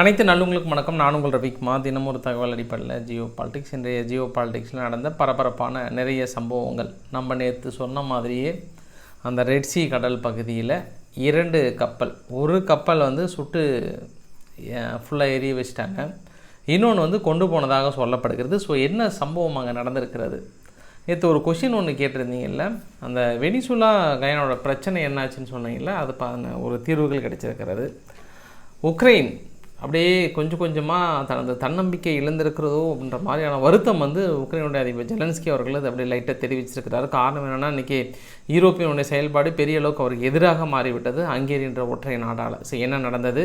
அனைத்து நல்லவங்களுக்கும் வணக்கம். நான் உங்கள் ரவிக்குமார். தினம் ஒரு தகவல் அடிப்படையில் ஜியோ பாலிடிக்ஸ் இன்றைய ஜியோ பாலிடிக்ஸில் நடந்த பரபரப்பான நிறைய சம்பவங்கள். நம்ம நேற்று சொன்ன மாதிரியே அந்த ரெட்சி கடல் பகுதியில் இரண்டு கப்பல் ஒரு கப்பல் வந்து சுட்டு ஃபுல்லாக எரிய வச்சிட்டாங்க. இன்னொன்று வந்து கொண்டு போனதாக சொல்லப்படுகிறது. ஸோ என்ன சம்பவம் அங்கே நடந்திருக்கிறது? நேற்று ஒரு கொஷின் ஒன்று கேட்டிருந்தீங்கல்ல? அந்த வெனிசுலா கயனோட பிரச்சனை என்னாச்சுன்னு சொன்னீங்கல்ல? அது ஒரு தீர்வுகள் கிடைச்சிருக்கிறது. உக்ரைன் அப்படியே கொஞ்சம் கொஞ்சமாக தனது தன்னம்பிக்கை இழந்திருக்கிறதோ அப்படின்ற மாதிரியான வருத்தம் வந்து உக்ரைனுடைய அதிபர் ஜெலன்ஸ்கி அவர்கள் அது அப்படியே லைட்டாக தெரிவிச்சிருக்கிறாரு. காரணம் என்னென்னா இன்றைக்கி யூரோப்பியனுடைய செயல்பாடு பெரிய அளவுக்கு அவருக்கு எதிராக மாறிவிட்டது. ஹங்கேரின்ற ஒற்றை நாடால் ஸோ என்ன நடந்தது?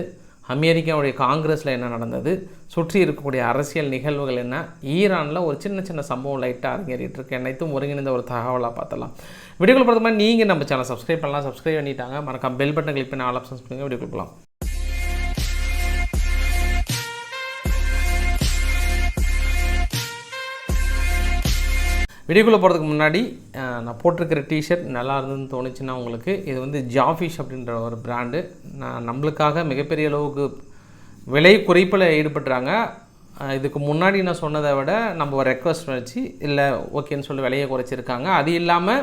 அமெரிக்காவுடைய காங்கிரஸில் என்ன நடந்தது? சுற்றி இருக்கக்கூடிய அரசியல் நிகழ்வுகள் என்ன? ஈரானில் ஒரு சின்ன சின்ன சம்பவம் லைட்டாக அரங்கேறிட்டு இருக்கு அனைத்தும் ஒருங்கிணைந்த ஒரு தகவலாக பார்த்தலாம் வீடியோக்கள் பொறுத்த மாதிரி நீங்கள் நம்ம சேனல் சப்ஸ்கிரைப் பண்ணலாம். சப்ஸ்கிரைப் பண்ணிட்டாங்க. மறக்காம பெல் பட்டன் கிளிக் பண்ணி ஆல் ஆப்ஷன்ஸ் பண்ணுங்கள் வீடியோ கொடுக்கலாம் வீடியோக்குள்ளே போகிறதுக்கு முன்னாடி நான் போட்டிருக்கிற டிஷர்ட் நல்லா இருந்ததுன்னு தோணுச்சுன்னா உங்களுக்கு இது வந்து ஜாஃபிஷ் அப்படின்ற ஒரு பிராண்டு நான் நம்மளுக்காக மிகப்பெரிய அளவுக்கு விலை குறைப்பில் ஈடுபட்டுறாங்க. இதுக்கு முன்னாடி நான் சொன்னதை விட நம்ம ஒரு ரெக்வஸ்ட் வச்சு இல்லை ஓகேன்னு சொல்லி விலையை குறைச்சிருக்காங்க. அது இல்லாமல்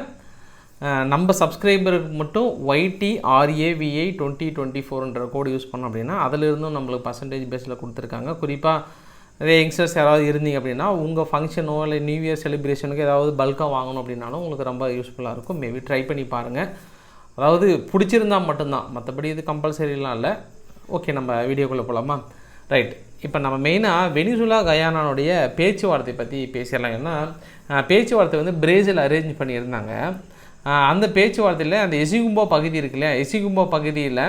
நம்ம சப்ஸ்கிரைபருக்கு மட்டும் ஒய்டி ஆர்ஏவிஐ டுவெண்ட்டி டுவெண்ட்டி ஃபோர்ன்ற கோடு யூஸ் பண்ணோம் அப்படின்னா அதிலிருந்தும் நம்மளுக்கு பர்சன்டேஜ் பேஸில் கொடுத்துருக்காங்க. குறிப்பாக அதே யங்ஸ்டர்ஸ் யாராவது இருந்தீங்க அப்படின்னா உங்கள் ஃபங்க்ஷனோ இல்லை நியூ இயர் செலிப்ரேஷனுக்கு ஏதாவது பல்காக வாங்கணும் அப்படின்னாலும் உங்களுக்கு ரொம்ப யூஸ்ஃபுல்லாக இருக்கும். மேபி ட்ரை பண்ணி பாருங்கள் அதாவது பிடிச்சிருந்தா மட்டும்தான். மற்றபடி இது கம்பல்சரிலாம் இல்லை. ஓகே நம்ம வீடியோக்குள்ளே போகலாமா ரைட் இப்போ நம்ம மெயினாக வெனிசுலா கயானானுடைய பேச்சுவார்த்தை பற்றி பேசிடலாம். ஏன்னா பேச்சுவார்த்தை வந்து பிரேசில் அரேஞ்ச் பண்ணியிருந்தாங்க. அந்த பேச்சுவார்த்தையில் அந்த எசிகும்போ பகுதி இருக்கு இல்லையா? எசிகும்போ பகுதியில்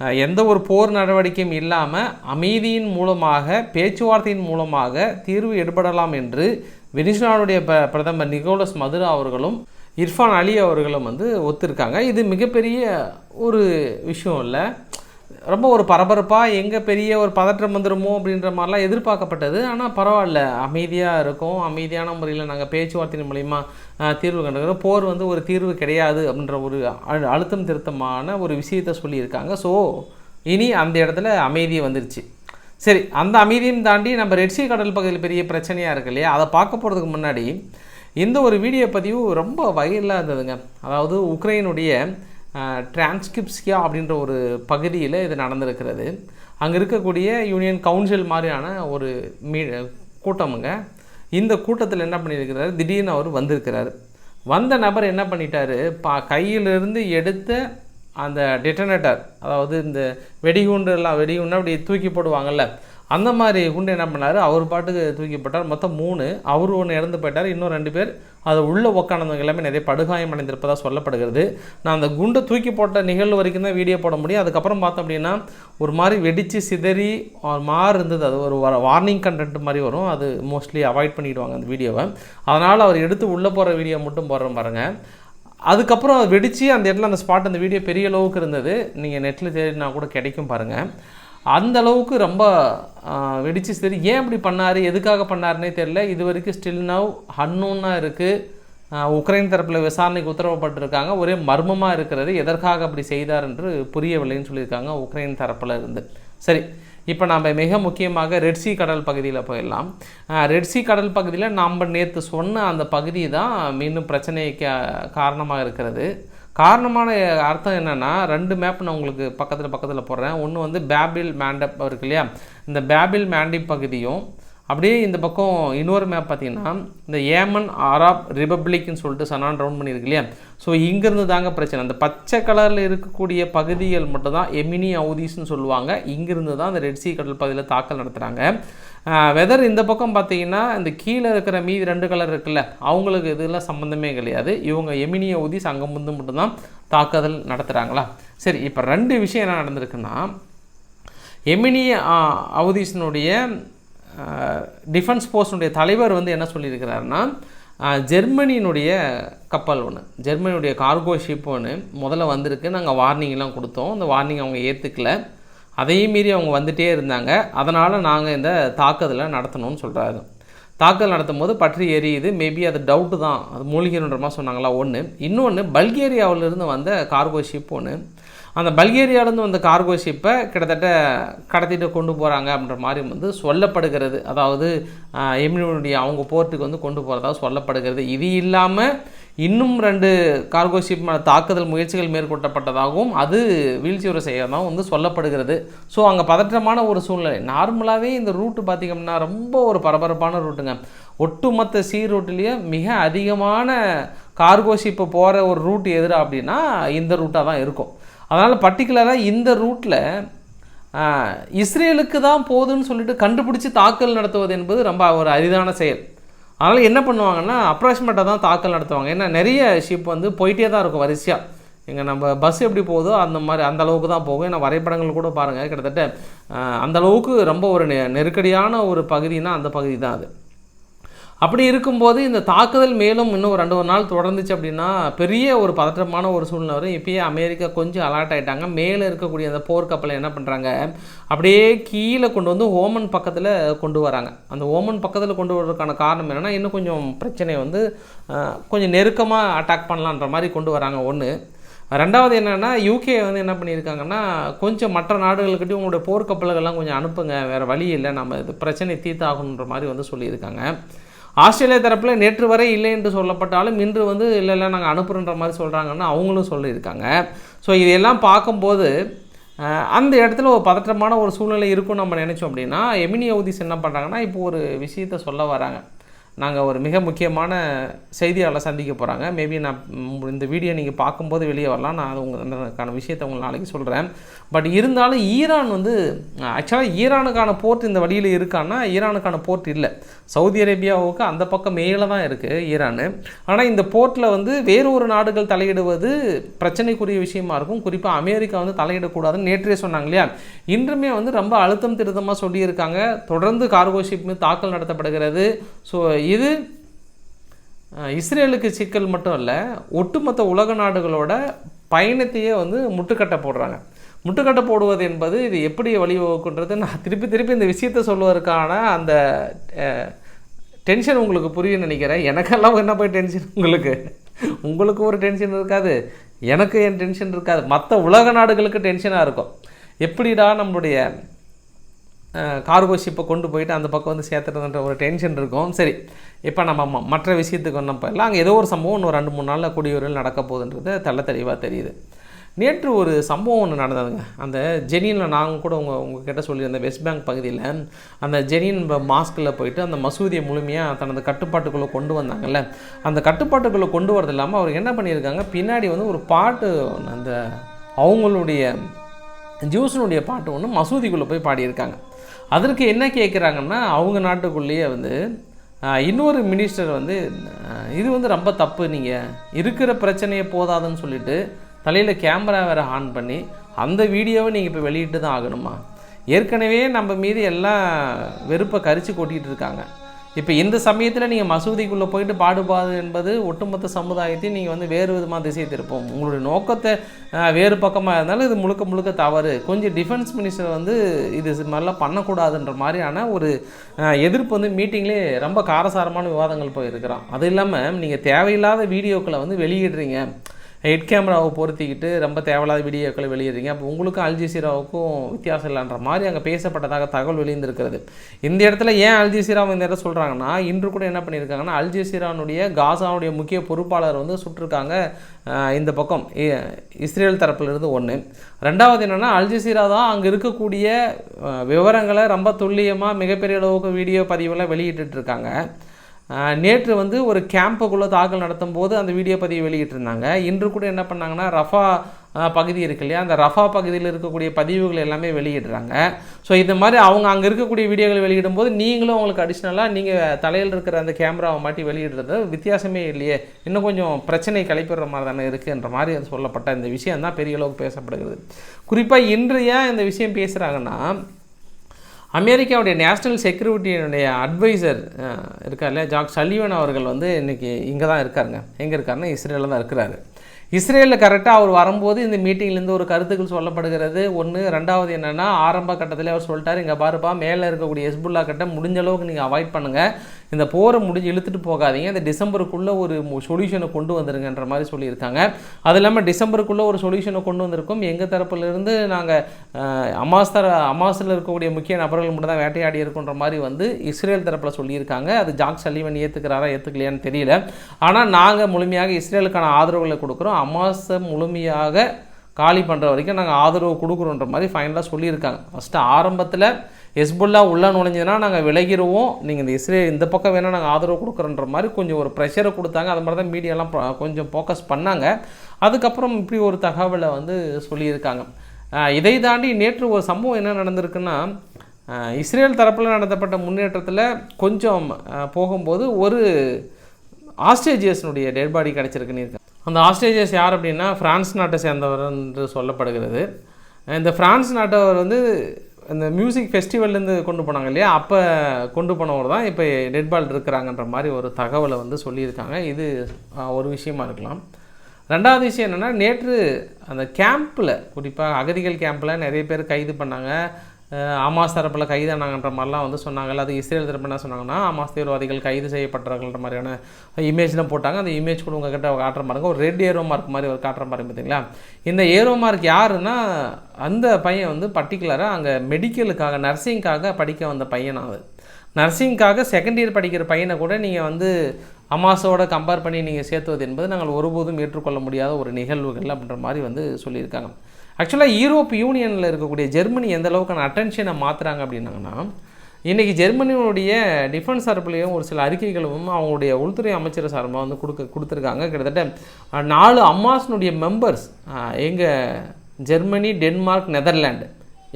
எந்த ஒரு போர் நடவடிக்கையும் இல்லாமல் அமைதியின் மூலமாக பேச்சுவார்த்தையின் மூலமாக தீர்வு ஏற்படலாம் என்று வெனிசுலாவுடைய ப பிரதமர் நிகோலஸ் மதுரா அவர்களும் இர்ஃபான் அலி அவர்களும் வந்து ஒத்துருக்காங்க. இது மிகப்பெரிய ஒரு விஷயம் இல்லை. ரொம்ப ஒரு பரபரப்பாக எங்கே பெரிய ஒரு பதற்றம் வந்துடுமோ அப்படின்ற மாதிரிலாம் எதிர்பார்க்கப்பட்டது. ஆனால் பரவாயில்ல. அமைதியாக இருக்கும். அமைதியான முறையில் நாங்கள் பேச்சுவார்த்தையின் மூலிமா தீர்வு கண்டுக்கிறோம் போர் வந்து ஒரு தீர்வு கிடையாது அப்படின்ற ஒரு அழு- அழுத்தம் திருத்தமான ஒரு விஷயத்தை சொல்லியிருக்காங்க. ஸோ இனி அந்த இடத்துல அமைதி வந்துருச்சு. சரி அந்த அமைதியும் தாண்டி நம்ம ரெட்சி கடல் பகுதியில் பெரிய பிரச்சனையாக இருக்கு இல்லையா? அதை பார்க்க போகிறதுக்கு முன்னாடி இந்த ஒரு வீடியோ பதிவு ரொம்ப வயலாக இருந்ததுங்க. அதாவது உக்ரைனுடைய டிரான்ஸ்கிரிப்ஸ்கியா அப்படின்ற ஒரு பகுதியில் இது நடந்திருக்கிறது. அங்கே இருக்கக்கூடிய யூனியன் கவுன்சில் மாதிரியான ஒரு மீ கூட்டமுங்க. இந்த கூட்டத்தில் என்ன பண்ணியிருக்கிறாரு? திடீர்னு அவர் வந்திருக்கிறாரு. வந்த நபர் என்ன பண்ணிட்டாரு? பா கையிலிருந்து எடுத்த அந்த டெட்டனேட்டர் அதாவது இந்த வெடிகுண்டு எல்லாம் வெடிகுண்டு அப்படி தூக்கி போடுவாங்கள்ல அந்த மாதிரி குண்டு என்ன பண்ணார்? அவர் பாட்டுக்கு தூக்கி போட்டார். மொத்தம் மூணு. அவர் ஒன்று இறந்து போயிட்டார். இன்னும் ரெண்டு பேர் அது உள்ளே உக்காந்தவங்க எல்லாமே நிறைய படுகாயம் அடைந்திருப்பதாக சொல்லப்படுகிறது. நான் அந்த குண்டை தூக்கி போட்ட நிகழ்வு வரைக்கும் தான் வீடியோ போட முடியும். அதுக்கப்புறம் பார்த்தோம் அப்படின்னா ஒரு மாதிரி வெடித்து சிதறி ஒரு இருந்தது. அது ஒரு வார்னிங் கண்டென்ட் மாதிரி வரும். அது மோஸ்ட்லி அவாய்ட் பண்ணிவிடுவாங்க அந்த வீடியோவை. அதனால் அவர் எடுத்து உள்ளே போகிற வீடியோ மட்டும் போடுறோம் பாருங்கள் அதுக்கப்புறம் அதை வெடித்து அந்த இடத்துல அந்த ஸ்பாட் அந்த வீடியோ பெரிய அளவுக்கு இருந்தது. நீங்கள் நெட்டில் தேடினா கூட கிடைக்கும் பாருங்கள் அந்த அளவுக்கு ரொம்ப வெடிச்சு சரி ஏன் இப்படி பண்ணார் எதுக்காக பண்ணாருன்னே தெரியல. இது வரைக்கும் ஸ்டில் நவ் ஹன்னூன்னாக இருக்குது உக்ரைன் தரப்பில் விசாரணைக்கு உத்தரவப்பட்டிருக்காங்க ஒரே மர்மமாக இருக்கிறது. எதற்காக அப்படி செய்தார் என்று புரியவில்லைன்னு சொல்லியிருக்காங்க உக்ரைன் தரப்பில் இருந்து. சரி இப்போ நம்ம மிக முக்கியமாக ரெட்சி கடல் பகுதியில் போயிடலாம். ரெட்சி கடல் பகுதியில் நாம் நேற்று சொன்ன அந்த பகுதி தான் மீண்டும் பிரச்சனைக்கு காரணமாக இருக்கிறது. காரணமான அர்த்தம் என்னென்னா ரெண்டு மேப் நான் உங்களுக்கு பக்கத்தில் பக்கத்தில் போடுறேன். ஒன்று வந்து பேபில் மேண்டப் இருக்கு இல்லையா? இந்த பேபில் மேண்டிப் பகுதியும் அப்படியே இந்த பக்கம் இன்னொரு மேப் பார்த்தீங்கன்னா இந்த ஏமன் அராப் ரிபப்ளிக்னு சொல்லிட்டு சனான் ரவுண்ட் பண்ணியிருக்கு இல்லையா? ஸோ இங்கேருந்து தாங்க பிரச்சனை. அந்த பச்சை கலரில் இருக்கக்கூடிய பகுதிகள் மட்டும் தான் எமினி அவுதீஸ்னு சொல்லுவாங்க. இங்கிருந்து தான் அந்த ரெட்சி கடல் பகுதியில் தாக்கல் நடத்துகிறாங்க வெதர் இந்த பக்கம் பார்த்தீங்கன்னா இந்த கீழே இருக்கிற மீதி ரெண்டு கலர் இருக்குல்ல அவங்களுக்கு இதெல்லாம் சம்மந்தமே கிடையாது. இவங்க எமினி அவுதீஸ் அங்கே முந்து மட்டும்தான் தாக்குதல் நடத்துகிறாங்களா சரி இப்போ ரெண்டு விஷயம் என்ன நடந்திருக்குன்னா எமினி அவதீஷனுடைய டிஃபென்ஸ் போஸ்டினுடைய தலைவர் வந்து என்ன சொல்லியிருக்கிறாருன்னா ஜெர்மனியினுடைய கப்பல் ஒன்று ஜெர்மனியுடைய கார்கோ ஷிப் ஒன்று முதல்ல வந்திருக்கு. நாங்கள் வார்னிங்லாம் கொடுத்தோம். அந்த வார்னிங் அவங்க ஏற்றுக்கல அதையும் மீறி அவங்க வந்துட்டே இருந்தாங்க. அதனால் நாங்கள் இந்த தாக்குதலை நடத்தணும்னு சொல்கிறாரு தாக்குதல் நடத்தும் போது பற்றி எரியுது. மேபி அது டவுட்டு தான். அது மூலிகைன்ற மாதிரி சொன்னாங்களா? ஒன்று இன்னொன்று பல்கேரியாவிலிருந்து வந்த கார்கோ ஷிப் ஒன்று அந்த பல்கேரியாவிலேருந்து வந்த கார்கோ ஷிப்பை கிட்டத்தட்ட கடத்திட்டு கொண்டு போகிறாங்க அப்படின்ற மாதிரி வந்து சொல்லப்படுகிறது. அதாவது எமினுடைய அவங்க போர்ட்டுக்கு வந்து கொண்டு போகிறதா சொல்லப்படுகிறது. இது இல்லாமல் இன்னும் ரெண்டு கார்கோ ஷிப் மேலே தாக்குதல் முயற்சிகள் மேற்கொள்ளப்பட்டதாகவும் அது வீழ்ச்சியுற செய்யறதாகவும் வந்து சொல்லப்படுகிறது. ஸோ அங்கே பதற்றமான ஒரு சூழ்நிலை. நார்மலாகவே இந்த ரூட்டு பார்த்திங்கம்னா ரொம்ப ஒரு பரபரப்பான ரூட்டுங்க ஒட்டுமொத்த சீ ரூட்லேயே மிக அதிகமான கார்கோ ஷிப்பு போகிற ஒரு ரூட் எதிராக அப்படின்னா இந்த ரூட்டாக தான் இருக்கும். அதனால் பர்டிகுலராக இந்த ரூட்டில் இஸ்ரேலுக்கு தான் போகுதுன்னு சொல்லிட்டு கண்டுபிடிச்சி தாக்கல் நடத்துவது என்பது ரொம்ப ஒரு அரிதான செயல். அதனால் என்ன பண்ணுவாங்கன்னா அப்ராக்சிமேட்டாக தான் தாக்கல் நடத்துவாங்க. ஏன்னா நிறைய ஷிப் வந்து போயிட்டே தான் இருக்கும் வரிசையாக இங்கே நம்ம பஸ் எப்படி போகுதோ அந்த மாதிரி அந்த அளவுக்கு தான் போகும். ஏன்னா வரைபடங்கள் கூட பாருங்கள் கிட்டத்தட்ட அந்த அளவுக்கு ரொம்ப ஒரு நெ நெருக்கடியான ஒரு பகுதினா அந்த பகுதி தான் அது. அப்படி இருக்கும்போது இந்த தாக்குதல் மேலும் இன்னும் ஒரு ரெண்டு ஒரு நாள் தொடர்ந்துச்சு அப்படின்னா பெரிய ஒரு பதற்றமான ஒரு சூழ்நிலை வரும். இப்பயே அமெரிக்கா கொஞ்சம் அலர்ட் ஆகிட்டாங்க மேலே இருக்கக்கூடிய அந்த போர்க்கப்பலை என்ன பண்ணுறாங்க அப்படியே கீழே கொண்டு வந்து ஓமன் பக்கத்தில் கொண்டு வராங்க. அந்த ஓமன் பக்கத்தில் கொண்டு வர்றதுக்கான காரணம் என்னென்னா இன்னும் கொஞ்சம் பிரச்சனை வந்து கொஞ்சம் நெருக்கமாக அட்டாக் பண்ணலான்ற மாதிரி கொண்டு வராங்க ஒன்று ரெண்டாவது என்னென்னா யூகே வந்து என்ன பண்ணியிருக்காங்கன்னா கொஞ்சம் மற்ற நாடுகள்கிட்டயும் உங்களுடைய போர்க்கப்பல்கள்லாம் கொஞ்சம் அனுப்புங்க. வேறு வழி இல்லை. நம்ம இது பிரச்சனை தீர்த்தாகணுன்ற மாதிரி வந்து சொல்லியிருக்காங்க. ஆஸ்திரேலியா தரப்பில் நேற்று வரை இல்லை என்று சொல்லப்பட்டாலும் இன்று வந்து இல்லை இல்லை நாங்கள் அனுப்புகிறன்ற மாதிரி சொல்கிறாங்கன்னு அவங்களும் சொல்லியிருக்காங்க. ஸோ இதையெல்லாம் பார்க்கும்போது அந்த இடத்துல ஒரு பதற்றமான ஒரு சூழ்நிலை இருக்கும் நம்ம நினச்சோம் அப்படின்னா எமினி ஹவுதிஸ் என்ன பண்ணுறாங்கன்னா இப்போ ஒரு விஷயத்த சொல்ல வராங்க. நாங்கள் ஒரு மிக முக்கியமான செய்தியாளர் சந்திக்க போகிறாங்க மேபி நான் இந்த வீடியோ நீங்கள் பார்க்கும்போது வெளியே வரலாம். நான் அது உங்க அதற்கான விஷயத்தை உங்களுக்கு நாளைக்கு சொல்கிறேன் பட் இருந்தாலும் ஈரான் வந்து ஆக்சுவலாக ஈரானுக்கான போர்ட் இந்த வழியில் இருக்கான்னா ஈரானுக்கான போர்ட் இல்லை. சவுதி அரேபியாவுக்கு அந்த பக்கம் மேலே தான் இருக்குது ஈரானு. ஆனால் இந்த போர்ட்டில் வந்து வேறு ஒரு நாடுகள் தலையிடுவது பிரச்சனைக்குரிய விஷயமா இருக்கும். குறிப்பாக அமெரிக்கா வந்து தலையிடக்கூடாதுன்னு நேற்றே சொன்னாங்க இல்லையா? இன்றுமே வந்து ரொம்ப அழுத்தம் திருத்தமாக சொல்லியிருக்காங்க. தொடர்ந்து கார்கோ ஷிப் தாக்கல் நடத்தப்படுகிறது. ஸோ இது இஸ்ரேலுக்கு சிக்கல் மட்டும் இல்லை ஒட்டுமொத்த உலக நாடுகளோட பயணத்தையே வந்து முட்டுக்கட்டை போடுறாங்க. முட்டுக்கட்டை போடுவது என்பது இது எப்படி வழிவகுக்குன்றது? நான் திருப்பி திருப்பி இந்த விஷயத்தை சொல்வதற்கான அந்த டென்ஷன் உங்களுக்கு புரியும் நினைக்கிறேன். எனக்கெல்லாம் என்ன போய் டென்ஷன் உங்களுக்கு? உங்களுக்கு ஒரு டென்ஷன் இருக்காது. எனக்கு என் டென்ஷன் இருக்காது. மற்ற உலக நாடுகளுக்கு டென்ஷனாக இருக்கும். எப்படிடா நம்மளுடைய கார்கோ ஷிப்பை கொண்டு போயிட்டு அந்த பக்கம் வந்து சேர்த்துறதுன்ற ஒரு டென்ஷன் இருக்கும். சரி இப்போ நம்ம மற்ற விஷயத்துக்கு ஒன்றும் போயிடலாம் அங்கே ஏதோ ஒரு சம்பவம் இன்னும் ரெண்டு மூணு நாளில் குடியுரில் நடக்க போகுதுன்றது தெள்ள தெளிவாக தெரியுது. நேற்று ஒரு சம்பவம் ஒன்று நடந்ததுங்க. அந்த ஜெனியில் நாங்கள் கூட உங்கள் உங்ககிட்ட சொல்லியிருந்தேன் வெஸ்ட் பேங்க் பகுதியில். அந்த ஜெனின் மாஸ்கில் போயிட்டு அந்த மசூதியை முழுமையாக தனது கட்டுப்பாட்டுக்குள்ளே கொண்டு வந்தாங்கல்ல. அந்த கட்டுப்பாட்டுக்குள்ளே கொண்டு வரது இல்லாமல் அவர் என்ன பண்ணியிருக்காங்க? பின்னாடி வந்து ஒரு பாட்டு அந்த அவங்களுடைய ஜூஸனுடைய பாட்டு ஒன்று மசூதிக்குள்ளே போய் பாடியிருக்காங்க. அதற்கு என்ன கேட்குறாங்கன்னா அவங்க நாட்டுக்குள்ளேயே வந்து இன்னொரு மினிஸ்டர் வந்து இது வந்து ரொம்ப தப்பு நீங்கள் இருக்கிற பிரச்சனையை போதாதுன்னு சொல்லிட்டு தலையில் கேமரா வேறு ஆன் பண்ணி அந்த வீடியோவை நீங்கள் இப்போ வெளியிட்டு தான் ஆகணுமா? ஏற்கனவே நம்ம மீது எல்லாம் வெறுப்பை கரிச்சு கொட்டிகிட்டு இருக்காங்க. இப்போ இந்த சமயத்தில் நீங்கள் மசூதிக்குள்ளே போயிட்டு பாடுபாடு என்பது ஒட்டுமொத்த சமுதாயத்தையும் நீங்கள் வந்து வேறு விதமாக திசை திருப்போம். உங்களுடைய நோக்கத்தை வேறு பக்கமாக இருந்தாலும் இது முழுக்க முழுக்க தவறு. கொஞ்சம் டிஃபென்ஸ் மினிஸ்டர் வந்து இது மாதிரிலாம் பண்ணக்கூடாதுன்ற மாதிரியான ஒரு எதிர்ப்பு வந்து மீட்டிங்லேயே ரொம்ப காரசாரமான விவாதங்கள் போயிருக்கிறான். அது இல்லாமல் நீங்கள் தேவையில்லாத வீடியோக்களை வந்து வெளியிடுறீங்க. ஹெட் கேமராவை பொருத்திக்கிட்டு ரொம்ப தேவையில்லாத வீடியோக்களை வெளியிடுறீங்க. அப்போ உங்களுக்கும் அல்ஜிசீராவுக்கும் வித்தியாசம் இல்லைன்ற மாதிரி அங்கே பேசப்பட்டதாக தகவல் வெளியிருந்திருக்கிறது இந்த இடத்துல ஏன் அல்ஜசீராவை இந்த இடத்துல சொல்கிறாங்கன்னா இன்று கூட என்ன பண்ணியிருக்காங்கன்னா அல்ஜிசீரானுடைய காசாவுடைய முக்கிய பொறுப்பாளர் வந்து சுட்டிருக்காங்க இந்த பக்கம் இ- இஸ்ரேல் தரப்பிலிருந்து ஒன்று ரெண்டாவது என்னென்னா அல்ஜிசீரா தான் அங்கே இருக்கக்கூடிய விவரங்களை ரொம்ப துல்லியமாக மிகப்பெரிய அளவுக்கு வீடியோ பதிவெல்லாம் வெளியிட்டு இருக்காங்க. நேற்று வந்து ஒரு கேம்புக்குள்ளே தாக்கல் நடத்தும் போது அந்த வீடியோ பதிவு வெளியிட்டிருந்தாங்க. இன்று கூட என்ன பண்ணாங்கன்னா ரஃபா பகுதி இருக்கு இல்லையா? அந்த ரஃபா பகுதியில் இருக்கக்கூடிய பதிவுகள் எல்லாமே வெளியிடுறாங்க. ஸோ இந்த மாதிரி அவங்க அங்கே இருக்கக்கூடிய வீடியோகள் வெளியிடும்போது நீங்களும் உங்களுக்கு அடிஷ்னலாக நீங்கள் தலையில் இருக்கிற அந்த கேமராவை மாட்டி வெளியிடுறது வித்தியாசமே இல்லையே. இன்னும் கொஞ்சம் பிரச்சனை கலைப்பிடுற மாதிரி தானே இருக்குன்ற மாதிரி அது சொல்லப்பட்ட இந்த விஷயம் தான் பெரிய அளவுக்கு பேசப்படுகிறது. குறிப்பாக இன்று ஏன் இந்த விஷயம் பேசுகிறாங்கன்னா அமெரிக்காவுடைய நேஷ்னல் செக்யூரிட்டியினுடைய அட்வைசர் இருக்கார் இல்லையா ஜாக் சல்லிவன் அவர்கள் வந்து இன்றைக்கி இங்கே தான் இருக்காருங்க. எங்கே இருக்காருன்னா இஸ்ரேலில் தான் இருக்கிறாரு. இஸ்ரேலில் கரெக்டாக அவர் வரும்போது இந்த மீட்டிங்லேருந்து ஒரு கருத்துக்கள் சொல்லப்படுகிறது. ஒன்று ரெண்டாவது என்னென்னா ஆரம்ப கட்டத்தில் அவர் சொல்லிட்டார் இங்கே பாருப்பா மேலே இருக்கக்கூடிய ஹெஸ்புல்லா கட்டம் முடிஞ்ச அளவுக்கு நீங்கள் அவாய்ட் பண்ணுங்கள் இந்த போரை முடிஞ்சு இழுத்துட்டு போகாதீங்க. இந்த டிசம்பருக்குள்ளே ஒரு சொல்யூஷனை கொண்டு வந்துருங்கன்ற மாதிரி சொல்லியிருக்காங்க. அது இல்லாமல் டிசம்பருக்குள்ளே ஒரு சொல்யூஷனை கொண்டு வந்திருக்கோம். எங்கள் தரப்புலேருந்து நாங்கள் அமாஸ் தர அமாஸில் இருக்கக்கூடிய முக்கிய நபர்கள் மட்டும் தான் வேட்டையாடி இருக்குன்ற மாதிரி வந்து இஸ்ரேல் தரப்பில் சொல்லியிருக்காங்க. அது ஜாக் சல்லிவன் ஏற்றுக்கிறாரா ஏற்றுக்கலையான்னு தெரியல. ஆனால் நாங்கள் முழுமையாக இஸ்ரேலுக்கான ஆதரவுகளை கொடுக்குறோம். அமாவாசை முழுமையாக காலி பண்ணுற வரைக்கும் நாங்கள் ஆதரவு கொடுக்குறோன்ற மாதிரி ஃபைனலாக சொல்லியிருக்காங்க. ஃபஸ்ட்டு ஆரம்பத்தில் ஹெஸ்புல்லா உள்ளே நுழைஞ்சதுன்னா நாங்கள் விலகிடுவோம் நீங்கள் இந்த இஸ்ரேல் இந்த பக்கம் வேணால் நாங்கள் ஆதரவு கொடுக்குறோன்ற மாதிரி கொஞ்சம் ஒரு ப்ரெஷரை கொடுத்தாங்க. அது மாதிரி தான் மீடியாலாம் கொஞ்சம் ஃபோக்கஸ் பண்ணாங்க. அதுக்கப்புறம் இப்படி ஒரு தகவலை வந்து சொல்லியிருக்காங்க. இதை தாண்டி நேற்று ஒரு சம்பவம் என்ன நடந்திருக்குன்னா இஸ்ரேல் தரப்பில் நடத்தப்பட்ட முன்னேற்றத்தில் கொஞ்சம் போகும்போது ஒரு ஆஸ்ட்ரேஜியஸ்னுடைய டெட் பாடி கிடச்சிருக்குன்னு இருக்காங்க அந்த ஆஸ்ட்ரேஜியஸ் யார் அப்படின்னா ஃப்ரான்ஸ் நாட்டை சேர்ந்தவர் என்று சொல்லப்படுகிறது. இந்த ஃப்ரான்ஸ் நாட்டவர் வந்து இந்த மியூசிக் ஃபெஸ்டிவல்லேருந்து கொண்டு போனாங்க இல்லையா? அப்போ கொண்டு போனவர் தான் இப்போ டெட் பால் இருக்கிறாங்கன்ற மாதிரி ஒரு தகவலை வந்து சொல்லியிருக்காங்க. இது ஒரு விஷயமா இருக்கலாம். ரெண்டாவது விஷயம் என்னென்னா நேற்று அந்த கேம்பில் குறிப்பாக அகதிகள் கேம்பில் நிறைய பேர் கைது பண்ணாங்க. ஆமாஸ் தரப்பில் கைதானாங்கன்ற மாதிரிலாம் வந்து சொன்னாங்கல்ல. அது இஸ்ரேல் தரப்பு என்ன சொன்னாங்கன்னா ஆமாஸ் தீவிரவாதிகள் கைது செய்யப்பட்டார்கள்ன்ற மாதிரியான இமேஜ்லாம் போட்டாங்க. அந்த இமேஜ் கூட உங்ககிட்ட காட்டுற பாருங்க ஒரு ரெட் ஏரோ மார்க் மாதிரி ஒரு காட்டுற மாதிரி பார்த்தீங்களா இந்த ஏரோ மார்க் யாருன்னா அந்த பையன் வந்து பர்டிகுலராக அங்கே மெடிக்கலுக்காக நர்சிங்காக படிக்க வந்த பையனாக அது நர்சிங்காக செகண்ட் இயர் படிக்கிற பையனை கூட நீங்கள் வந்து அமாஸோட கம்பேர் பண்ணி நீங்கள் சேர்த்துவது என்பது நாங்கள் ஒருபோதும் ஏற்றுக்கொள்ள முடியாத ஒரு நிகழ்வுகள் அப்படின்ற மாதிரி வந்து சொல்லியிருக்காங்க. ஆக்சுவலாக யூரோப் யூனியனில் இருக்கக்கூடிய ஜெர்மனி எந்த அளவுக்கான அட்டென்ஷனை மாற்றுறாங்க அப்படின்னாங்கன்னா இன்றைக்கி ஜெர்மனியுடைய டிஃபென்ஸ் தரப்புலையும் ஒரு சில அறிக்கைகளும் அவங்களுடைய உள்துறை அமைச்சர் சார்பாக வந்து கொடுக்க கொடுத்துருக்காங்க. கிட்டத்தட்ட நாலு அம்மாஸினுடைய மெம்பர்ஸ் எங்கள் ஜெர்மனி டென்மார்க் நெதர்லாண்டு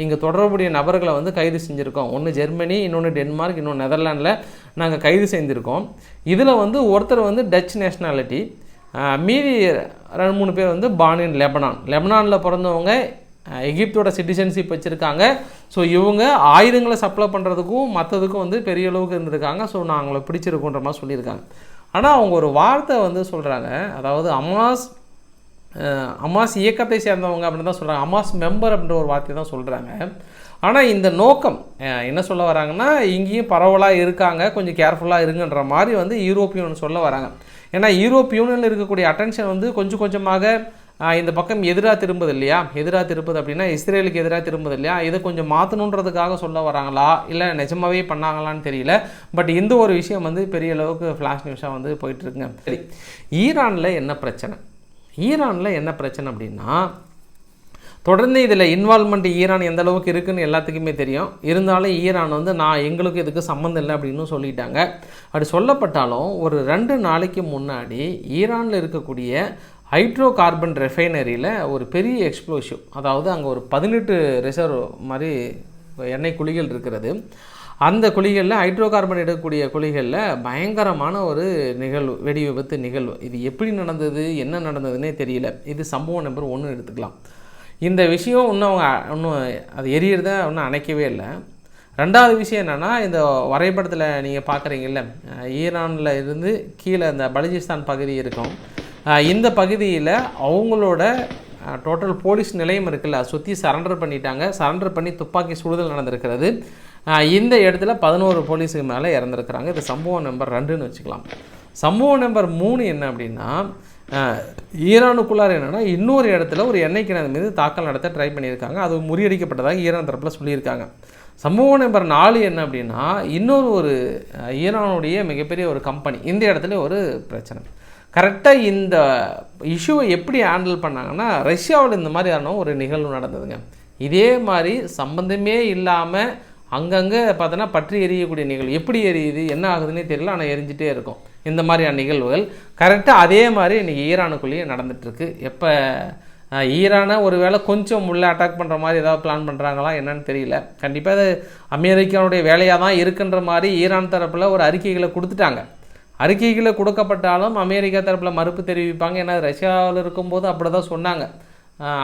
இங்கே தொடர்புடைய நபர்களை வந்து கைது செஞ்சுருக்கோம். ஒன்று ஜெர்மனி இன்னொன்று டென்மார்க் இன்னொன்று நெதர்லாண்டில் நாங்கள் கைது செஞ்சுருக்கோம். இதில் வந்து ஒருத்தர் வந்து டச் நேஷ்னாலிட்டி மீதி ரெண்டு மூணு பேர் வந்து பானின் லெபனான். லெபனானில் பிறந்தவங்க எகிப்தோட சிட்டிசன்ஷிப் வச்சுருக்காங்க. ஸோ இவங்க ஆயுதங்களை சப்ளை பண்ணுறதுக்கும் மற்றதுக்கும் வந்து பெரிய அளவுக்கு இருந்திருக்காங்க. ஸோ நான் அவங்கள பிடிச்சிருக்கோன்ற மாதிரி சொல்லியிருக்காங்க. ஆனால் அவங்க ஒரு வார்த்தை வந்து சொல்கிறாங்க அதாவது அமாஸ் அமாஸ் இயக்கத்தை சேர்ந்தவங்க அப்படின்னு தான் சொல்கிறாங்க அமாஸ் மெம்பர் அப்படின்ற ஒரு வார்த்தையை தான் சொல்கிறாங்க ஆனால் இந்த நோக்கம் என்ன சொல்ல வராங்கன்னா இங்கேயும் பரவலாக இருக்காங்க கொஞ்சம் கேர்ஃபுல்லாக இருங்கன்ற மாதிரி வந்து யூரோப்பியன் சொல்ல வராங்க. ஏன்னா யூரோப் யூனியனில் இருக்கக்கூடிய அட்டென்ஷன் வந்து கொஞ்சம் கொஞ்சமாக இந்த பக்கம் எதிராக திரும்புது இல்லையா? எதிராக திரும்புது அப்படின்னா இஸ்ரேலுக்கு எதிராக திரும்புது இல்லையா? இதை கொஞ்சம் மாற்றணுன்றதுக்காக சொல்ல வராங்களா? இல்லை நிஜமாவே பண்ணாங்களான்னு தெரியல. பட் இந்த ஒரு விஷயம் வந்து பெரிய அளவுக்கு ஃப்ளாஷ் நியூஸாக வந்து போயிட்டுருக்குங்க சரி ஈரானில் என்ன பிரச்சனை? ஈரானில் என்ன பிரச்சனை அப்படின்னா தொடர்ந்து இதில் இன்வால்மெண்ட் ஈரான் எந்த அளவுக்கு இருக்குன்னு எல்லாத்துக்குமே தெரியும். இருந்தாலும் ஈரான் வந்து நான் எங்களுக்கு இதுக்கு சம்மந்தம் இல்லை அப்படின்னு சொல்லிட்டாங்க. அப்படி சொல்லப்பட்டாலும் ஒரு ரெண்டு நாளைக்கு முன்னாடி ஈரானில் இருக்கக்கூடிய ஹைட்ரோ கார்பன் ரெஃபைனரியில் ஒரு பெரிய எக்ஸ்ப்ளோஷிவ் அதாவது அங்கே ஒரு பதினெட்டு ரிசர்வ் மாதிரி எண்ணெய் குழிகள் இருக்கிறது. அந்த குழிகளில் ஹைட்ரோ கார்பன் எடுக்கக்கூடிய குழிகளில் பயங்கரமான ஒரு நிகழ்வு வெடி விபத்து நிகழ்வு. இது எப்படி நடந்தது என்ன நடந்ததுன்னே தெரியல. இது சம்பவம் நம்பர் ஒன்று எடுத்துக்கலாம். இந்த விஷயம் இன்னும் அவங்க இன்னும் அது எரியறத இன்னும் அணைக்கவே இல்லை. ரெண்டாவது விஷயம் என்னென்னா இந்த வரைபடத்தில் நீங்கள் பார்க்குறீங்கல்ல ஈரானில் இருந்து கீழே இந்த பலுஜிஸ்தான் பகுதி இருக்கும். இந்த பகுதியில் அவங்களோட டோட்டல் போலீஸ் நிலையம் இருக்குல்ல சுற்றி சரண்டர் பண்ணிட்டாங்க. சரண்டர் பண்ணி துப்பாக்கி சுடுதல் நடந்திருக்கிறது. இந்த இடத்துல பதினோரு போலீஸுக்கு மேலே இறந்துருக்குறாங்க. இது சம்பவம் நம்பர் ரெண்டுன்னு வச்சுக்கலாம். சம்பவம் நம்பர் மூணு என்ன அப்படின்னா ஈரானுக்குள்ளார் என்னென்னா இன்னொரு இடத்துல ஒரு எண்ணெய் கிணறு மீது தாக்கல் நடத்த ட்ரை பண்ணியிருக்காங்க. அது முறியடிக்கப்பட்டதாக ஈரான் தரப்பில் சொல்லியிருக்காங்க. சம்பவம் நம்பர் நாலு என்ன அப்படின்னா இன்னொரு ஒரு ஈரானுடைய மிகப்பெரிய ஒரு கம்பெனி இந்த இடத்துல ஒரு பிரச்சனை. கரெக்டாக இந்த இஷ்யூவை எப்படி ஹேண்டில் பண்ணாங்கன்னா ரஷ்யாவில் இந்த மாதிரியான ஒரு நிகழ்வு நடந்ததுங்க. இதே மாதிரி சம்பந்தமே இல்லாமல் அங்கங்கே பார்த்தோன்னா பற்றி எரியக்கூடிய நிகழ்வு. எப்படி எரியுது என்ன ஆகுதுன்னே தெரியல ஆனால் எரிஞ்சிட்டே இருக்கும். இந்த மாதிரியான நிகழ்வுகள். கரெக்டாக அதே மாதிரி இன்றைக்கி ஈரானுக்குள்ளேயே நடந்துகிட்ருக்கு எப்போ ஈரானை ஒருவேளை கொஞ்சம் உள்ளே அட்டாக் பண்ணுற மாதிரி ஏதாவது பிளான் பண்ணுறாங்களா என்னன்னு தெரியல. கண்டிப்பாக அது அமெரிக்காவுடைய வேலையாக தான் இருக்குன்ற மாதிரி ஈரான் தரப்பில் ஒரு அறிக்கைகளை கொடுத்துட்டாங்க. அறிக்கைகளை கொடுக்கப்பட்டாலும் அமெரிக்கா தரப்பில் மறுப்பு தெரிவிப்பாங்க. ஏன்னா ரஷ்யாவில் இருக்கும்போது அப்படி தான் சொன்னாங்க.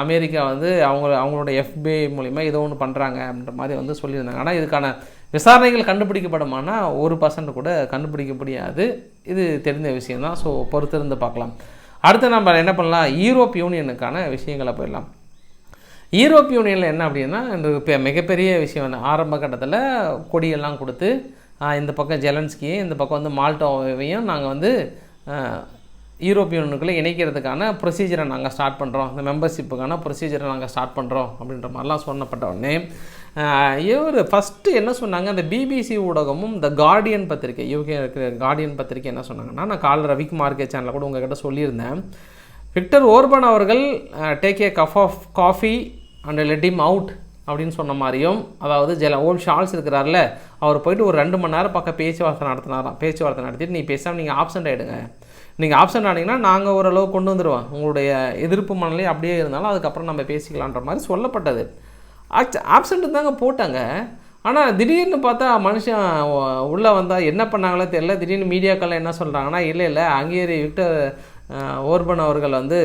அமெரிக்கா வந்து அவங்க அவங்களோட எஃபிஐ மூலிமா ஏதோ ஒன்று பண்ணுறாங்க அப்படின்ற மாதிரி வந்து சொல்லியிருந்தாங்க. ஆனால் இதுக்கான விசாரணைகள் கண்டுபிடிக்கப்படுமானா ஒரு பர்சன்ட் கூட கண்டுபிடிக்க முடியாது. இது தெரிந்த விஷயம்தான். ஸோ பொறுத்திருந்து பார்க்கலாம். அடுத்து நம்ம என்ன பண்ணலாம்? யூரோப் யூனியனுக்கான விஷயங்களை போயிடலாம். யூரோப் யூனியனில் என்ன அப்படின்னா இப்போ மிகப்பெரிய விஷயம் என்ன? ஆரம்ப கட்டத்தில் கொடியெல்லாம் கொடுத்து இந்த பக்கம் ஜெலன்ஸ்கியும் இந்த பக்கம் வந்து மால்டோவையும் நாங்கள் வந்து ஆஹ், யூனியனுக்குள்ளே இணைக்கிறதுக்கான ப்ரொசீஜரை நாங்கள் ஸ்டார்ட் பண்ணுறோம் இந்த மெம்பர்ஷிப்புக்கான ப்ரொசீஜரை நாங்கள் ஸ்டார்ட் பண்ணுறோம் அப்படின்ற மாதிரிலாம் சொன்னப்பட்ட உடனே இவர் ஃபஸ்ட்டு என்ன சொன்னாங்க? அந்த பிபிசி ஊடகமும் இந்த கார்டியன் பத்திரிக்கை யூகே இருக்கிற கார்டியன் பத்திரிக்கை என்ன சொன்னாங்கன்னா நான் காலை ரவிக் மார்க்கெட் சேனலில் கூட உங்ககிட்ட சொல்லியிருந்தேன். விக்டர் ஓர்பன் அவர்கள் take a cup of coffee and let out அப்படின்னு சொன்ன மாதிரியும் அதாவது ஜெல ஓம் ஷால்ஸ் இருக்கிறார்ல அவர் போயிட்டு ஒரு ரெண்டு மணி நேரம் பக்கம் பேச்சுவார்த்தை நடத்தினாராம். பேச்சுவார்த்தை நடத்திட்டு நீ பேசாமல் நீங்கள் ஆப்சண்ட் ஆகிடுங்க நீங்கள் ஆப்ஷன் ஆனீங்கன்னா நாங்கள் ஓரளவு கொண்டு வந்துடுவோம் உங்களுடைய எதிர்ப்பு மனநிலை அப்படியே இருந்தாலும் அதுக்கப்புறம் நம்ம பேசிக்கலான்ற மாதிரி சொல்லப்பட்டது. ஆப்சண்ட் தாங்க போட்டாங்க. ஆனால் திடீர்னு பார்த்தா மனுஷன் உள்ளே வந்தால் என்ன பண்ணாங்களோ தெரியல. திடீர்னு மீடியாக்கள்லாம் என்ன சொல்கிறாங்கன்னா இல்லை இல்லை ஹங்கேரி விக்டர் ஓர்பன் அவர்கள் வந்து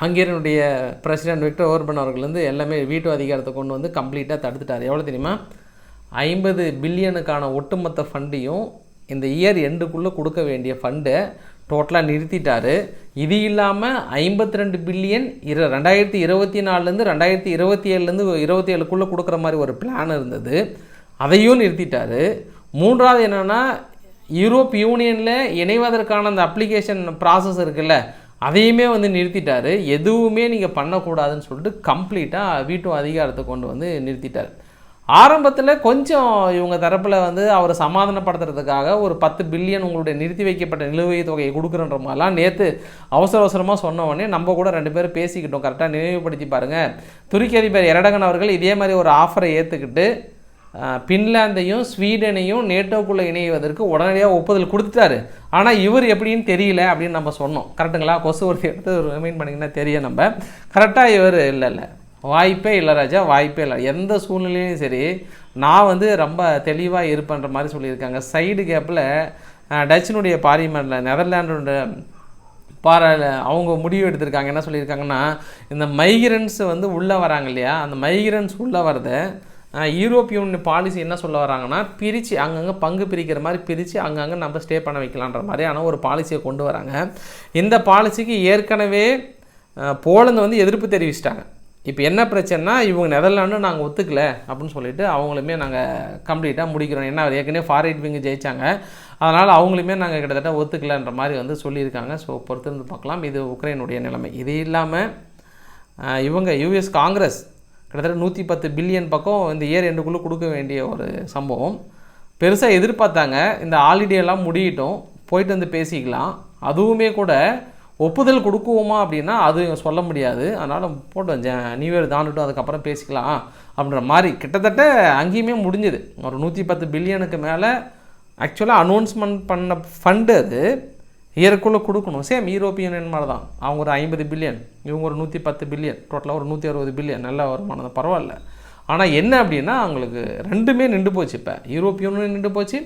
ஹங்கேரியனுடைய பிரசிடென்ட் விக்டர் ஓர்பன் அவர்கள் வந்து எல்லாமே வீட்டு அதிகாரத்தை கொண்டு வந்து கம்ப்ளீட்டாக தடுத்துட்டார். எவ்வளோ தெரியுமா? ஐம்பது பில்லியனுக்கான ஒட்டுமொத்த ஃபண்டையும் இந்த இயர் எண்டுக்குள்ளே கொடுக்க வேண்டிய ஃபண்டை டோட்டலாக நிறுத்திட்டார். இது இல்லாமல் ஐம்பத்தி ரெண்டு பில்லியன் இரு ரெண்டாயிரத்தி இருபத்தி நாலுலேருந்து ரெண்டாயிரத்தி இருபத்தி ஏழுலேருந்து இருபத்தி ஏழுக்குள்ளே கொடுக்குற மாதிரி ஒரு பிளான் இருந்தது. அதையும் நிறுத்திட்டார். மூன்றாவது என்னென்னா யூரோப் யூனியனில் இணைவதற்கான அந்த அப்ளிகேஷன் ப்ராசஸ் இருக்குல்ல அதையுமே வந்து நிறுத்திட்டார். எதுவுமே நீங்கள் பண்ணக்கூடாதுன்னு சொல்லிட்டு கம்ப்ளீட்டாக வீட்டு அதிகாரத்தை கொண்டு வந்து நிறுத்திட்டார். ஆரம்பத்தில் கொஞ்சம் இவங்க தரப்பில் வந்து அவரை சமாதானப்படுத்துறதுக்காக ஒரு பத்து பில்லியன் உங்களுடைய நிறுத்தி வைக்கப்பட்ட நிலுவைத் தொகையை கொடுக்குறன்ற மாதிரிலாம் நேற்று அவசர அவசரமாக சொன்ன உடனே நம்ம கூட ரெண்டு பேரும் பேசிக்கிட்டோம். கரெக்டாக நினைவுபடுத்தி பாருங்கள் துருக்கி அதிபர் எரடகன் அவர்கள் இதே மாதிரி ஒரு ஆஃபரை ஏற்றுக்கிட்டு பின்லாந்தையும் ஸ்வீடனையும் நேட்டோக்குள்ளே இணைவதற்கு உடனடியாக ஒப்புதல் கொடுத்துட்டாரு. ஆனால் இவர் எப்படின்னு தெரியல அப்படின்னு நம்ம சொன்னோம். கரெக்டுங்களா கொசு ஒரு எடுத்து ரிமைண்ட் பண்ணிங்கன்னா தெரியும் நம்ம. கரெக்டாக இவர் இல்லை இல்லை. வாய்ப்பே இல்லை ராஜா வாய்ப்பே இல்லை. எந்த சூழ்நிலையும் சரி நான் வந்து ரொம்ப தெளிவாக இருப்பேன்ற மாதிரி சொல்லியிருக்காங்க. சைடு கேப்பில் டச்சினுடைய பார்லிமெண்ட்டில் நெதர்லாண்டோட பாரா அவங்க முடிவு எடுத்திருக்காங்க. என்ன சொல்லியிருக்காங்கன்னா இந்த மைக்ரன்ஸ் வந்து உள்ளே வராங்க இல்லையா? அந்த மைக்ரன்ஸ் உள்ளே வரதை யூரோப்பியன் யூனியன் பாலிசி என்ன சொல்ல வராங்கன்னா பிரித்து அங்கங்கே பங்கு பிரிக்கிற மாதிரி பிரித்து அங்கங்கே நம்ம ஸ்டே பண்ண வைக்கலான்ற மாதிரியான ஒரு பாலிசியை கொண்டு வராங்க. இந்த பாலிசிக்கு ஏற்கனவே போலந்து வந்து எதிர்ப்பு தெரிவிச்சிட்டாங்க. இப்போ என்ன பிரச்சனைனா இவங்க நெதர்லாண்டு நாங்கள் ஒத்துக்கல அப்படின்னு சொல்லிட்டு அவங்களுமே நாங்கள் கம்ப்ளீட்டாக முடிக்கிறோம். ஏன்னா ஏற்கனவே ஃபாரிட் விங்கு ஜெயிச்சாங்க. அதனால் அவங்களுமே நாங்கள் கிட்டத்தட்ட ஒத்துக்கலன்ற மாதிரி வந்து சொல்லியிருக்காங்க. ஸோ பொறுத்திருந்து பார்க்கலாம். இது உக்ரைனுடைய நிலைமை. இது இல்லாமல் இவங்க யூஎஸ் காங்கிரஸ் கிட்டத்தட்ட நூற்றி பத்து பில்லியன் பக்கம் இந்த இயர் எண்டுக்குள்ளே கொடுக்க வேண்டிய ஒரு சம்பவம். பெருசாக எதிர்பார்த்தாங்க. இந்த ஹாலிடே முடியட்டும். போயிட்டு வந்து பேசிக்கலாம். அதுவுமே கூட ஒப்புதல் கொடுக்குவோமா அப்படின்னா அது சொல்ல முடியாது. அதனால் போட்டோம் ஜ நியூ இயர் தாண்டிட்டும் அதுக்கப்புறம் பேசிக்கலாம் அப்படின்ற மாதிரி கிட்டத்தட்ட அங்கேயுமே முடிஞ்சுது. ஒரு நூற்றி பத்து பில்லியனுக்கு மேலே ஆக்சுவலாக அனௌன்ஸ்மெண்ட் பண்ண ஃபண்டு அது. இயருக்குள்ளே கொடுக்கணும். சேம் யூரோப்பியன் யூனியன் மாதிரி தான். அவங்க ஒரு ஐம்பது பில்லியன் இவங்க ஒரு நூற்றி பத்து பில்லியன் டோட்டலாக ஒரு நூற்றி அறுபது பில்லியன். நல்ல வருமானம் தான். பரவாயில்ல. ஆனால் என்ன அப்படின்னா அவங்களுக்கு ரெண்டுமே நின்று போச்சு இப்போ. யூரோப்பியனும் யூனியன் நின்று போச்சு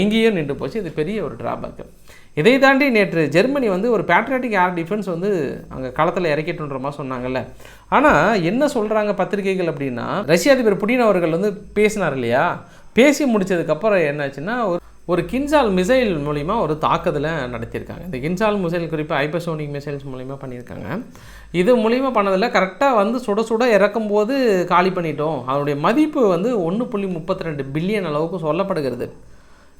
இங்கேயும் நின்று போச்சு. இது பெரிய ஒரு ட்ராபேக்கு இதை தாண்டி நேற்று ஜெர்மனி வந்து ஒரு பேட்ரியாட்டிக் ஏர் டிஃபென்ஸ் வந்து அங்கே களத்தில் இறக்கிட்டுன்ற மாதிரி சொன்னாங்கல்ல. ஆனால் என்ன சொல்கிறாங்க பத்திரிகைகள் அப்படின்னா ரஷ்ய அதிபர் புடின் அவர்கள் வந்து பேசினார் இல்லையா? பேசி முடிச்சதுக்கப்புறம் என்னாச்சுன்னா ஒரு ஒரு கின்சால் மிசைல் மூலிமா ஒரு தாக்குதலை நடத்தியிருக்காங்க. இந்த கின்சால் மிசைல் குறிப்பாக ஹைப்பர்சோனிக் மிசைல்ஸ் மூலிமா பண்ணியிருக்காங்க. இது மூலிமா பண்ணதில் கரெக்டாக வந்து சுட சுட இறக்கும்போது காலி பண்ணிட்டோம். அதனுடைய மதிப்பு வந்து ஒன்று புள்ளி முப்பத்தி ரெண்டு பில்லியன் அளவுக்கு சொல்லப்படுகிறது.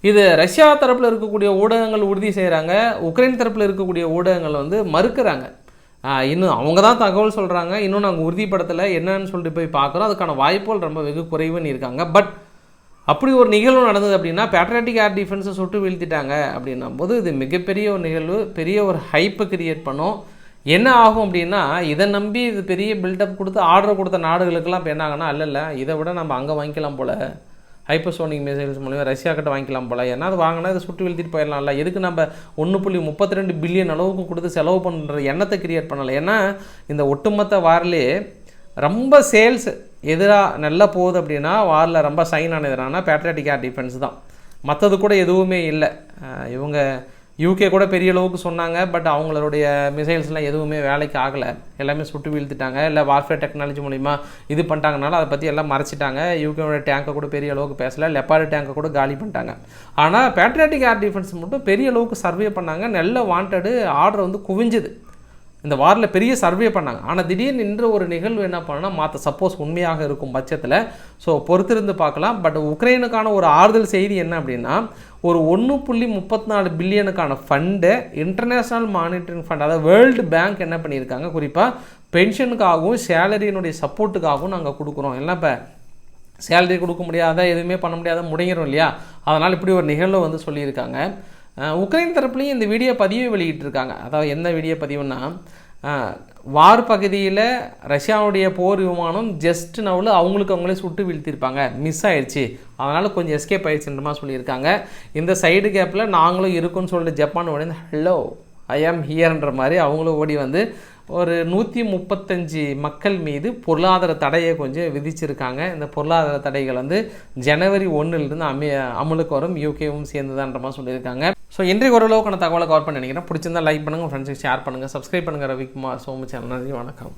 இது ரஷ்யா தரப்பில் இருக்கக்கூடிய ஊடகங்கள் உறுதி செய்கிறாங்க உக்ரைன் தரப்பில் இருக்கக்கூடிய ஊடகங்கள் வந்து மறுக்கிறாங்க. இன்னும் அவங்க தான் தகவல் சொல்கிறாங்க இன்னும் நாங்கள் உறுதிப்படுத்தலை என்னன்னு சொல்லிட்டு போய் பார்க்குறோம் அதுக்கான வாய்ப்புகள் ரொம்ப வெகு குறைவுன்னு இருக்காங்க. பட் அப்படி ஒரு நிகழ்வு நடந்தது அப்படின்னா பேட்ரியாட்டிக் ஏர் டிஃபென்ஸை சுட்டு வீழ்த்திட்டாங்க அப்படின்னும் போது இது மிகப்பெரிய ஒரு நிகழ்வு பெரிய ஒரு ஹைப்பை கிரியேட் பண்ணும். என்ன ஆகும் அப்படின்னா இதை நம்பி இது பெரிய பில்டப் கொடுத்து ஆர்டர் கொடுத்த நாடுகளுக்கெல்லாம் இப்போ என்னாங்கன்னா இல்லை இல்லை இதை விட நம்ம அங்கே வாங்கிக்கலாம் போல். ஹைப்பர்சோனிக் மிசைல்ஸ் மூலிமா ரஷ்யா கிட்ட வாங்கிக்கலாம் போல. ஏன்னா அது வாங்கினா இதை சுட்டு வீழ்த்திட்டு போயிடலாம்ல. எதுக்கு நம்ம ஒன்று புள்ளி முப்பத்தி ரெண்டு பில்லியன் அளவுக்கு கொடுத்து செலவு பண்ணுற எண்ணத்தை கிரியேட் பண்ணலை. ஏன்னா இந்த ஒட்டுமொத்த வாரிலே ரொம்ப சேல்ஸ் எதிராக நல்லா போகுது அப்படின்னா வாரில் ரொம்ப சைன் ஆனதுனா பேட்ரியாட்டிக் ஏர் டிஃபென்ஸ் தான். மற்றது கூட எதுவுமே இல்லை. இவங்க யூகே கூட பெரிய அளவுக்கு சொன்னாங்க பட் அவங்களுடைய மிசைல்ஸ்லாம் எதுவுமே வேலைக்கு ஆகலை. எல்லாமே சுட்டு வீழ்த்திட்டாங்க. இல்லை வார்ஃபேர் டெக்னாலஜி மூலிமா இது பண்ணிட்டாங்கனால அதை பற்றி எல்லாம் மறைச்சிட்டாங்க. யூகேவோட டேங்கை கூட பெரிய அளவுக்கு பேசலை. லெப்பாடு டேங்கை கூட காலி பண்ணிட்டாங்க. ஆனால் பேட்ரியாட்டிக் ஏர் டிஃபென்ஸ் மட்டும் பெரிய அளவுக்கு சர்வே பண்ணாங்க. நல்ல வாண்டடு ஆர்டர் வந்து குவிஞ்சுது. இந்த வாரில் பெரிய சர்வே பண்ணாங்க. ஆனால் திடீர்னு நின்ற ஒரு நிகழ்வு என்ன பண்ணால் மாற்ற சப்போஸ் உண்மையாக இருக்கும் பட்சத்தில். ஸோ பொறுத்திருந்து பார்க்கலாம். பட் உக்ரைனுக்கான ஒரு ஆறுதல் செய்தி என்ன அப்படின்னா ஒரு ஒன்று புள்ளி முப்பத்தி நாலு பில்லியனுக்கான ஃபண்டு இன்டர்நேஷ்னல் மானிட்டரிங் ஃபண்ட் அதாவது வேர்ல்டு பேங்க் என்ன பண்ணியிருக்காங்க? குறிப்பாக பென்ஷனுக்காகவும் சேலரியினுடைய சப்போர்ட்டுக்காகவும் நாங்கள் கொடுக்குறோம். எல்லாம் இப்போ சேலரி கொடுக்க முடியாத எதுவுமே பண்ண முடியாத முடங்கிடும் இல்லையா? அதனால் இப்படி ஒரு நிகழ்வு வந்து சொல்லியிருக்காங்க. உக்ரைன் தரப்புலையும் இந்த வீடியோ பதிவு வெளியிட்டிருக்காங்க. அதாவது என்ன வீடியோ பதிவுன்னா வார் பகுதியில் ரஷ்யாவுடைய போர் விமானம் ஜஸ்ட் நவுல அவங்களுக்கு அவங்களே சுட்டு வீழ்த்திருப்பாங்க. மிஸ் ஆயிடுச்சு அதனால் கொஞ்சம் எஸ்கேப் ஆயிடுச்சுன்ற மாதிரி சொல்லியிருக்காங்க. இந்த சைடு கேப்பில் நாங்களும் இருக்கோம்னு சொல்லிட்டு ஜப்பான் உடனே ஹலோ ஐ ஆம் ஹியர்ன்ற மாதிரி அவங்களும் ஓடி வந்து ஒரு நூற்றி முப்பத்தஞ்சு மக்கள் மீது பொருளாதார தடையை கொஞ்சம் விதிச்சிருக்காங்க. இந்த பொருளாதார தடைகள் வந்து ஜனவரி ஒன்றுலேருந்து அமி அமலுக்கு வரும். யூகேவும் சேர்ந்துதான்ற மாதிரி சொல்லியிருக்காங்க. ஸோ இன்றைக்கு ஓரளவுக்கான தகவலை கவர் பண்ணி நினைக்கிறேன். பிடிச்சிருந்தா லைக் பண்ணுங்கள் ஃப்ரெண்ட்ஸுக்கு ஷேர் பண்ணுங்கள் சப்ஸ்கிரைப் பண்ணுங்கள் ரவிக்குமார் சோமு சேனல். நன்றி வணக்கம்.